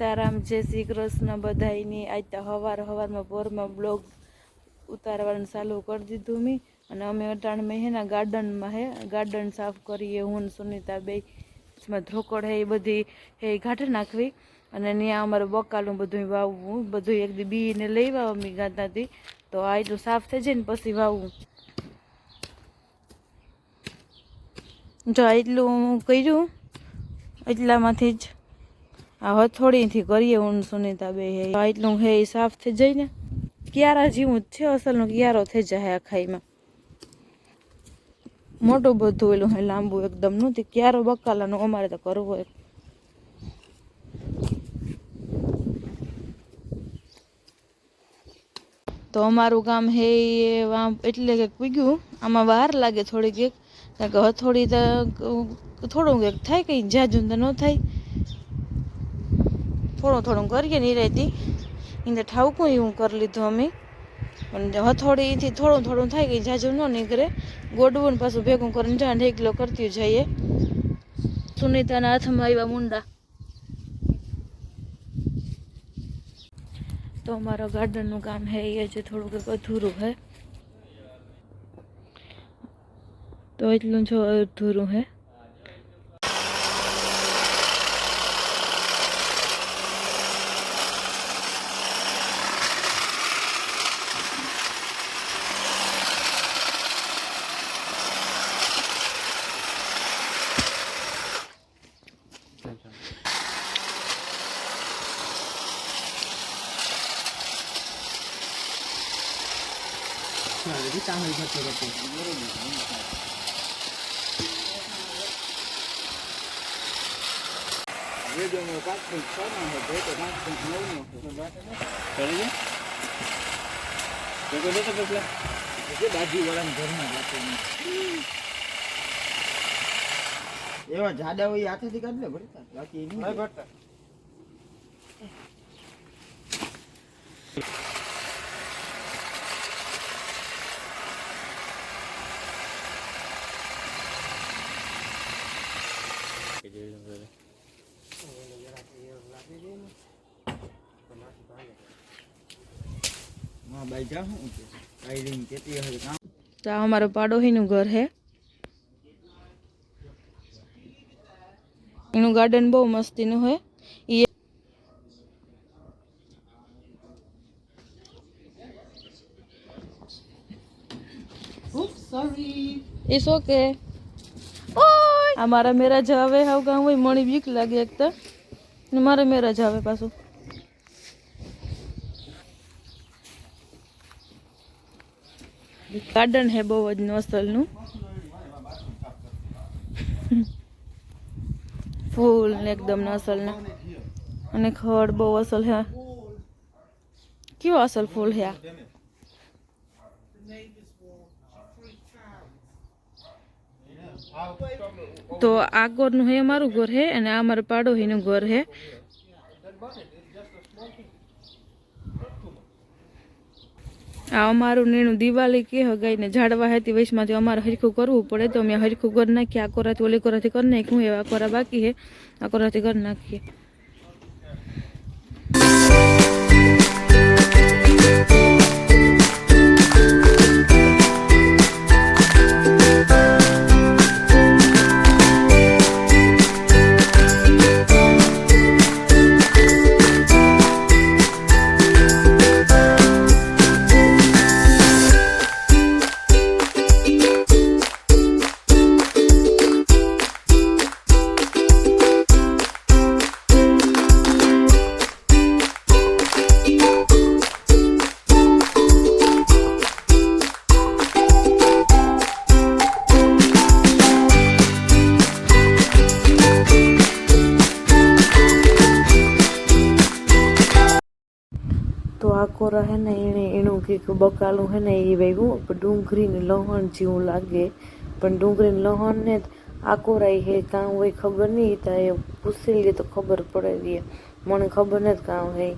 સીતારામ, જય શ્રી કૃષ્ણ બધાયની. આજ તો હવાર હવારમાં પોરમાં બ્લોગ ઉતારવાનું ચાલુ કરી દીધું મેં. અને અમે અટાણ મહિના ગાર્ડનમાં હે, ગાર્ડન સાફ કરીએ. હું સુનિતા બે એમાં ધ્રોકડ હે, એ બધી હે ઘાટે નાખવી. અને ત્યાં અમારે બકાલું બધું વાવવું. બધું એક દી બીને લઈ વાવ અમે ગાતાથી તો આ એટલું સાફ થઈ જાય ને પછી વાવવું જો એટલું કર્યું. એટલામાંથી જ આ હથોડીથી કરીએ હું સુનિતા બે હે. એટલું હે સાફ થઈ જાય ને ક્યારા જેવું જ છે, અસલનો ક્યારો થઈ જાય આ ખાઈમાં મોટું બધું એલું હે, લાંબુ એકદમ નથી. ક્યારો બકાલાનું, અમારે તો કરવું હોય તો અમારું કામ હે એટલે કંઈક પૂગ્યું આમાં વાર લાગે થોડીક એક. કારણ કે હથોડી તો થોડું કંઈક થાય કંઈ જાજુ તો ન થાય. થોડું થોડું કરીએ નિરાયતી એને ઠાવકું એવું કરી લીધું અમે. પણ હથોડીથી થોડું થોડું થાય કે જાજુ ન નીકળે. ગોડવું પાછું ભેગું કરીને જાણ ઢેકલો કરતી જઈએ. સુનિતાના હાથમાં આવ્યા મુંડા. તો અમારા ગાર્ડનનું કામ હે એ જે થોડુંક અધૂરું હે. તો એટલું જો અધૂરું હે. એવા જાડા હોય એ હાથેથી કાઢ લે ભરતા બાકી નહીં ભરતા હા બાઈ હોય. હું કે બાઈ ભરતા બાકી હશે કામ તો આ અમારો પાડોહીનું ઘર હે. એનું ગાર્ડન બહુ મસ્તીનું હોય એ ઇટ્સ ઓકે આ મારા મેરા જ આવે હાવ હોય મણી બીક લાગે એક તો. મારા મારે મેરા જ આવે પાછું. ગાર્ડન હે બહુ જ નોસલનું ફૂલ ને એકદમ નસલના અને ખડ બહુ અસલ હે. કેવો અસલ ફૂલ હે તો આ ઘરનું હે અમારું ઘર હે અને આ અમારા પાડોશીનું ઘર હે. આ અમારું નીણું દિવાળી કે હગાઈને ઝાડવા હતી વૈશમાંથી અમારે હરખું કરવું પડે તો અમે હરખું કરી નાખીએ. આ કોરાથી ઓલી કોરાથી કરી નાખ્યું એવા કોરા બાકી હે આ કોરાથી કરી નાખીએ. તો આખો રહે ને એણે એનું કંઈક બકાલું હે ને એ વેગું ડુંગળીને લહણ જેવું લાગે. પણ ડુંગળીને લહણને જ આ હે કાં હોય ખબર નહીં, તો એ પૂછી લઈએ તો ખબર પડે મને ખબર નથી કાં હે.